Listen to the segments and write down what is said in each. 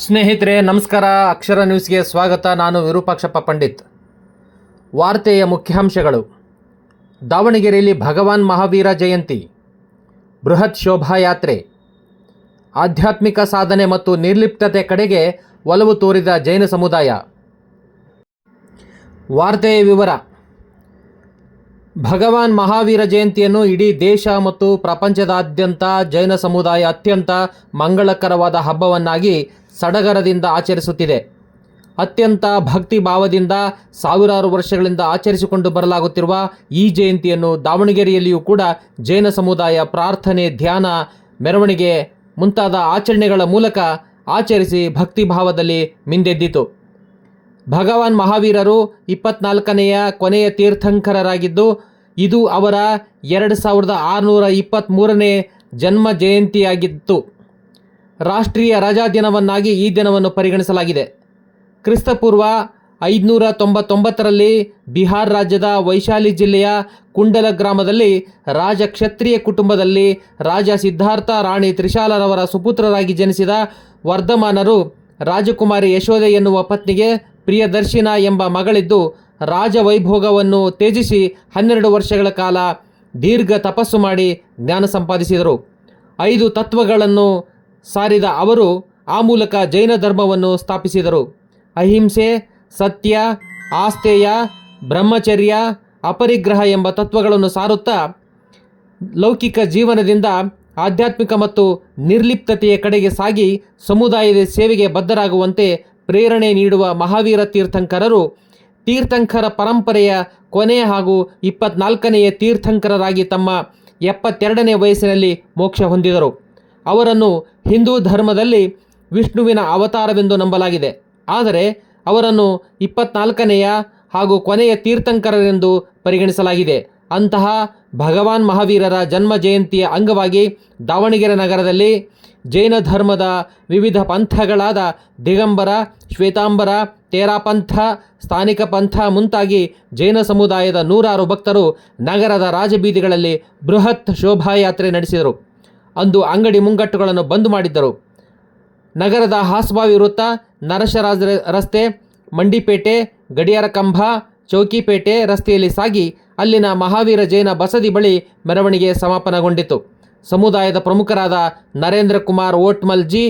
ಸ್ನೇಹಿತರೆ, ನಮಸ್ಕಾರ. ಅಕ್ಷರ ನ್ಯೂಸ್ಗೆ ಸ್ವಾಗತ. ನಾನು ವಿರೂಪಾಕ್ಷಪ್ಪ ಪಂಡಿತ್ ವಾರ್ತೆಯ ಮುಖ್ಯಾಂಶಗಳು. ದಾವಣಗೆರೆಯಲ್ಲಿ ಭಗವಾನ್ ಮಹಾವೀರ ಜಯಂತಿ. ಬೃಹತ್ ಶೋಭಾಯಾತ್ರೆ. ಆಧ್ಯಾತ್ಮಿಕ ಸಾಧನೆ ಮತ್ತು ನಿರ್ಲಿಪ್ತತೆ ಕಡೆಗೆ ಒಲವು ತೋರಿದ ಜೈನ ಸಮುದಾಯ. ವಾರ್ತೆಯ ವಿವರ. ಭಗವಾನ್ ಮಹಾವೀರ ಜಯಂತಿಯನ್ನು ಇಡೀ ದೇಶ ಮತ್ತು ಪ್ರಪಂಚದಾದ್ಯಂತ ಜೈನ ಸಮುದಾಯ ಅತ್ಯಂತ ಮಂಗಳಕರವಾದ ಹಬ್ಬವನ್ನಾಗಿ ಸಡಗರದಿಂದ ಆಚರಿಸುತ್ತಿದೆ. ಅತ್ಯಂತ ಭಕ್ತಿ ಭಾವದಿಂದ ಸಾವಿರಾರು ವರ್ಷಗಳಿಂದ ಆಚರಿಸಿಕೊಂಡು ಬರಲಾಗುತ್ತಿರುವ ಈ ಜಯಂತಿಯನ್ನು ದಾವಣಗೆರೆಯಲ್ಲಿಯೂ ಕೂಡ ಜೈನ ಸಮುದಾಯ ಪ್ರಾರ್ಥನೆ, ಧ್ಯಾನ, ಮೆರವಣಿಗೆ ಮುಂತಾದ ಆಚರಣೆಗಳ ಮೂಲಕ ಆಚರಿಸಿ ಭಕ್ತಿ ಭಾವದಲ್ಲಿ ಮಿಂದೆದ್ದಿತು. ಭಗವಾನ್ ಮಹಾವೀರರು ಇಪ್ಪತ್ನಾಲ್ಕನೆಯ ಕೊನೆಯ ತೀರ್ಥಂಕರರಾಗಿದ್ದು, ಇದು ಅವರ ಎರಡು ಸಾವಿರದ ಆರುನೂರ ಇಪ್ಪತ್ತ್ಮೂರನೇ ಜನ್ಮ ಜಯಂತಿಯಾಗಿತ್ತು. ರಾಷ್ಟ್ರೀಯ ರಜಾ ದಿನವನ್ನಾಗಿ ಈ ದಿನವನ್ನು ಪರಿಗಣಿಸಲಾಗಿದೆ. ಕ್ರಿಸ್ತಪೂರ್ವ ಐದುನೂರ ತೊಂಬತ್ತೊಂಬತ್ತರಲ್ಲಿ ಬಿಹಾರ್ ರಾಜ್ಯದ ವೈಶಾಲಿ ಜಿಲ್ಲೆಯ ಕುಂಡಲ ಗ್ರಾಮದಲ್ಲಿ ರಾಜ ಕ್ಷತ್ರಿಯ ಕುಟುಂಬದಲ್ಲಿ ರಾಜ ಸಿದ್ಧಾರ್ಥ ರಾಣಿ ತ್ರಿಶಾಲರವರ ಸುಪುತ್ರರಾಗಿ ಜನಿಸಿದ ವರ್ಧಮಾನರು ರಾಜಕುಮಾರಿ ಯಶೋಧೆ ಎನ್ನುವ ಪತ್ನಿಗೆ ಪ್ರಿಯದರ್ಶಿನ ಎಂಬ ಮಗಳಿದ್ದು, ರಾಜವೈಭೋಗವನ್ನು ತ್ಯಜಿಸಿ ಹನ್ನೆರಡು ವರ್ಷಗಳ ಕಾಲ ದೀರ್ಘ ತಪಸ್ಸು ಮಾಡಿ ಜ್ಞಾನ ಸಂಪಾದಿಸಿದರು. ಐದು ತತ್ವಗಳನ್ನು ಸಾರಿದ ಅವರು ಆ ಮೂಲಕ ಜೈನ ಧರ್ಮವನ್ನು ಸ್ಥಾಪಿಸಿದರು. ಅಹಿಂಸೆ, ಸತ್ಯ ಆಸ್ತೇಯ ಬ್ರಹ್ಮಚರ್ಯ, ಅಪರಿಗ್ರಹ ಎಂಬ ತತ್ವಗಳನ್ನು ಸಾರುತ್ತಾ ಲೌಕಿಕ ಜೀವನದಿಂದ ಆಧ್ಯಾತ್ಮಿಕ ಮತ್ತು ನಿರ್ಲಿಪ್ತತೆಯ ಕಡೆಗೆ ಸಾಗಿ ಸಮುದಾಯದ ಸೇವೆಗೆ ಬದ್ಧರಾಗುವಂತೆ ಪ್ರೇರಣೆ ನೀಡುವ ಮಹಾವೀರ ತೀರ್ಥಂಕರರು ತೀರ್ಥಂಕರ ಪರಂಪರೆಯ ಕೊನೆ ಹಾಗೂ ಇಪ್ಪತ್ನಾಲ್ಕನೆಯ ತೀರ್ಥಂಕರರಾಗಿ ತಮ್ಮ ಎಪ್ಪತ್ತೆರಡನೇ ವಯಸ್ಸಿನಲ್ಲಿ ಮೋಕ್ಷ ಹೊಂದಿದರು. ಅವರನ್ನು ಹಿಂದೂ ಧರ್ಮದಲ್ಲಿ ವಿಷ್ಣುವಿನ ಅವತಾರವೆಂದು ನಂಬಲಾಗಿದೆ. ಆದರೆ ಅವರನ್ನು ಇಪ್ಪತ್ನಾಲ್ಕನೆಯ ಹಾಗೂ ಕೊನೆಯ ತೀರ್ಥಂಕರರೆಂದು ಪರಿಗಣಿಸಲಾಗಿದೆ. ಅಂತಹ ಭಗವಾನ್ ಮಹಾವೀರರ ಜನ್ಮ ಜಯಂತಿಯ ಅಂಗವಾಗಿ ದಾವಣಗೆರೆ ನಗರದಲ್ಲಿ ಜೈನ ಧರ್ಮದ ವಿವಿಧ ಪಂಥಗಳಾದ ದಿಗಂಬರ, ಶ್ವೇತಾಂಬರ ತೇರಾಪಂಥ ಸ್ಥಾನಿಕ ಪಂಥ ಮುಂತಾಗಿ ಜೈನ ಸಮುದಾಯದ ನೂರಾರು ಭಕ್ತರು ನಗರದ ರಾಜಬೀದಿಗಳಲ್ಲಿ ಬೃಹತ್ ಶೋಭಾಯಾತ್ರೆ ನಡೆಸಿದರು. ಅಂದು ಅಂಗಡಿ ಮುಂಗಟ್ಟುಗಳನ್ನು ಬಂದ್ ಮಾಡಿದ್ದರು. ನಗರದ ಹಾಸ್ಬಾವಿ ವೃತ್ತ, ನರಸರಾಜ ರಸ್ತೆ, ಮಂಡಿಪೇಟೆ ಗಡಿಯಾರ ಕಂಬ ಚೌಕಿಪೇಟೆ ರಸ್ತೆಯಲ್ಲಿ ಸಾಗಿ ಅಲ್ಲಿನ ಮಹಾವೀರ ಜೈನ ಬಸದಿ ಬಳಿ ಮೆರವಣಿಗೆ ಸಮಾಪನಗೊಂಡಿತು. ಸಮುದಾಯದ ಪ್ರಮುಖರಾದ ನರೇಂದ್ರ ಕುಮಾರ್ ಓಟ್ಮಲ್ ಜಿ,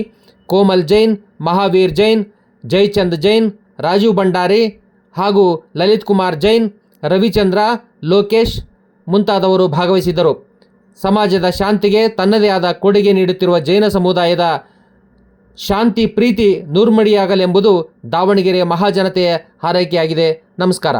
ಕೋಮಲ್ ಜೈನ್, ಮಹಾವೀರ್ ಜೈನ್, ಜೈಚಂದ್ ಜೈನ್, ರಾಜೀವ್ ಭಂಡಾರಿ ಹಾಗೂ ಲಲಿತ್ ಕುಮಾರ್ ಜೈನ್, ರವಿಚಂದ್ರ, ಲೋಕೇಶ್ ಮುಂತಾದವರು ಭಾಗವಹಿಸಿದ್ದರು. ಸಮಾಜದ ಶಾಂತಿಗೆ ತನ್ನದೇ ಆದ ಕೊಡುಗೆ ನೀಡುತ್ತಿರುವ ಜೈನ ಸಮುದಾಯದ ಶಾಂತಿ, ಪ್ರೀತಿ ನೂರ್ಮಡಿಯಾಗಲೆಂಬುದು ದಾವಣಗೆರೆಯ ಮಹಾಜನತೆಯ ಹಾರೈಕೆಯಾಗಿದೆ. ನಮಸ್ಕಾರ.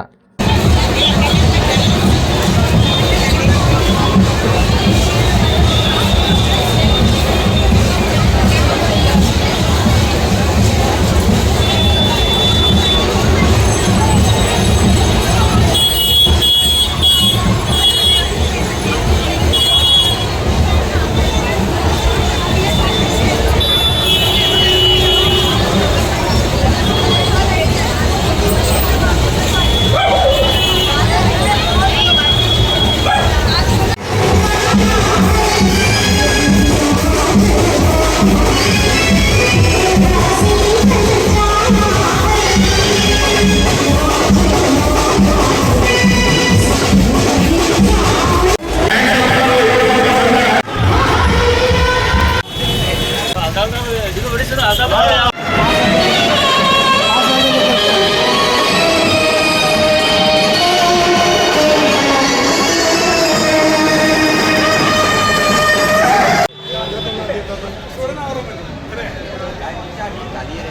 tre. Già mi salire.